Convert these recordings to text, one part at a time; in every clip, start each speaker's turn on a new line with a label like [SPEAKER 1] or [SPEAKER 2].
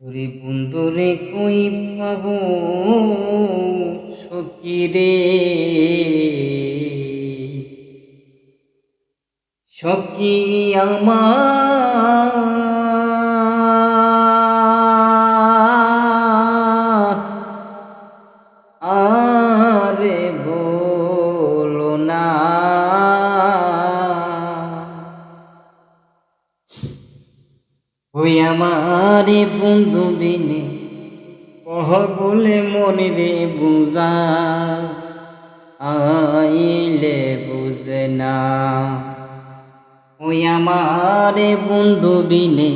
[SPEAKER 1] ওরে বন্ধুরে কই পাব সখী রে? সখী আমার ওই আমার বন্ধু বিনে কহ বলে মনে রে বুঝা, আইলে বুঝে না। ওই আমার বন্ধু বিনে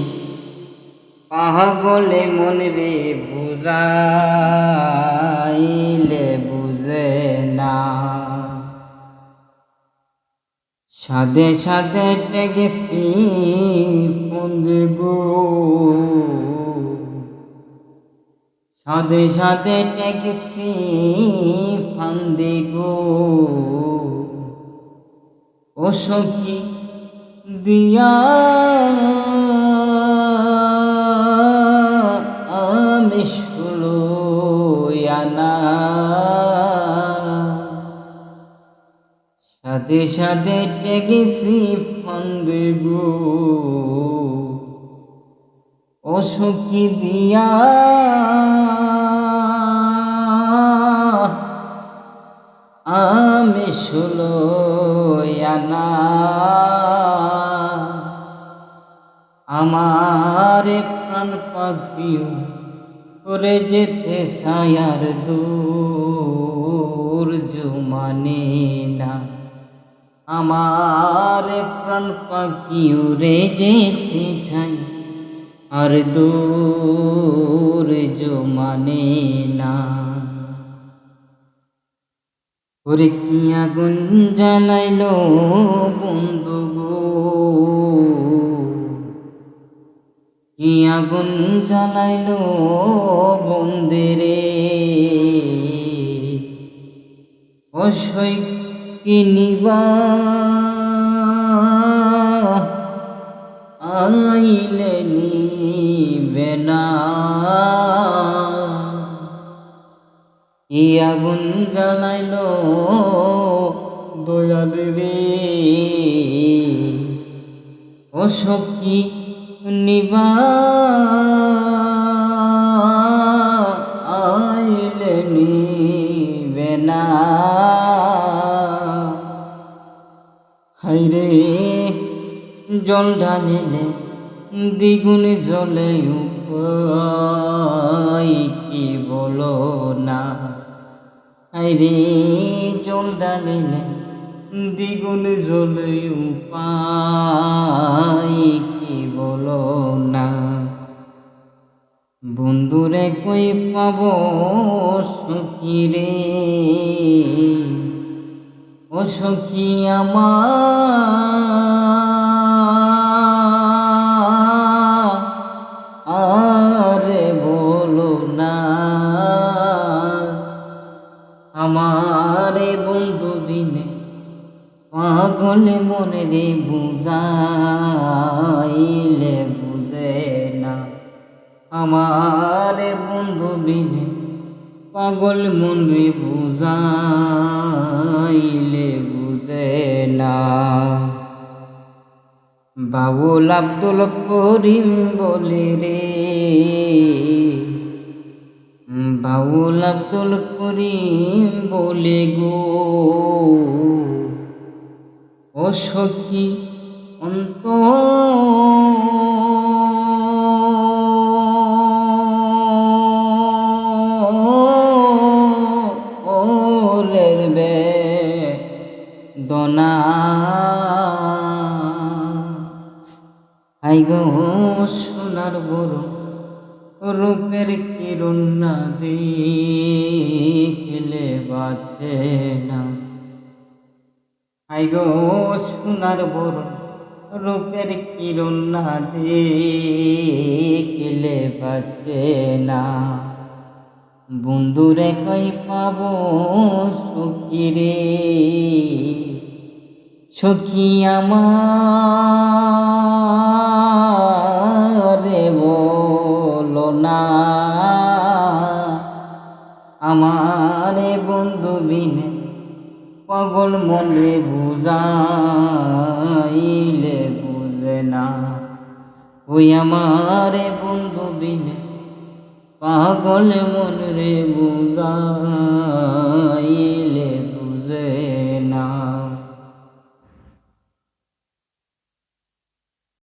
[SPEAKER 1] পাগলে মনে রে বুঝাইলে সাদে সাদে ডেকেছি গো সাদে সাদে ডেকেছি ফান্দে গো ও সখী দিয়া সাথে সাথে টেগেছি ফন্দে গো ও সখী দিয়া আমি শুলো আনা। আমার প্রাণ পাখিও করে যেতে সায়ার দূর মানে না। আমার প্রাণ পাখি উড়ে যেতে চাই। আর দূর মানে না। ওরে কি আগুন জ্বালাইলো বন্ধু গো? কি আগুন জ্বালাইলো বন্দেরে অসই কি নিবা? আইলে নিবে না। কি আগুন জ্বালাইলো দয়াল রে ও সখী নিবা? হাইরে জল ঢালিলে দ্বিগুণ জলে উপায় কি বলো না? হাইরে জল ঢালিলে দ্বিগুণ জলে উপায় কি বলো না? বন্ধুরে কই পাব সখী রে? ও সখী আমার। আরে বলো না, আমারে বন্ধু বিনে পাগলে মনে রে বুঝাইলে বুঝে না। আমারে বন্ধু বিনে পাগল মন রে বুঝাইলে বুঝে না। বাবুল আব্দুল করিম বলে রে বাউল আব্দুল করিম বলে গো, ও সখী অন্ত আই গো সোনার বড় রূপের কিরণ না দেখলে বাঁচে না। আই গো সোনার বড় রূপের কিরণ না দেখলে বাঁচে না। বন্ধুরে কই পাব সখী রে সখী আমার পাগল মনে বুঝাইলে বুঝে না। ওই আমার বন্ধু বিনে পাগল মন রে বুঝা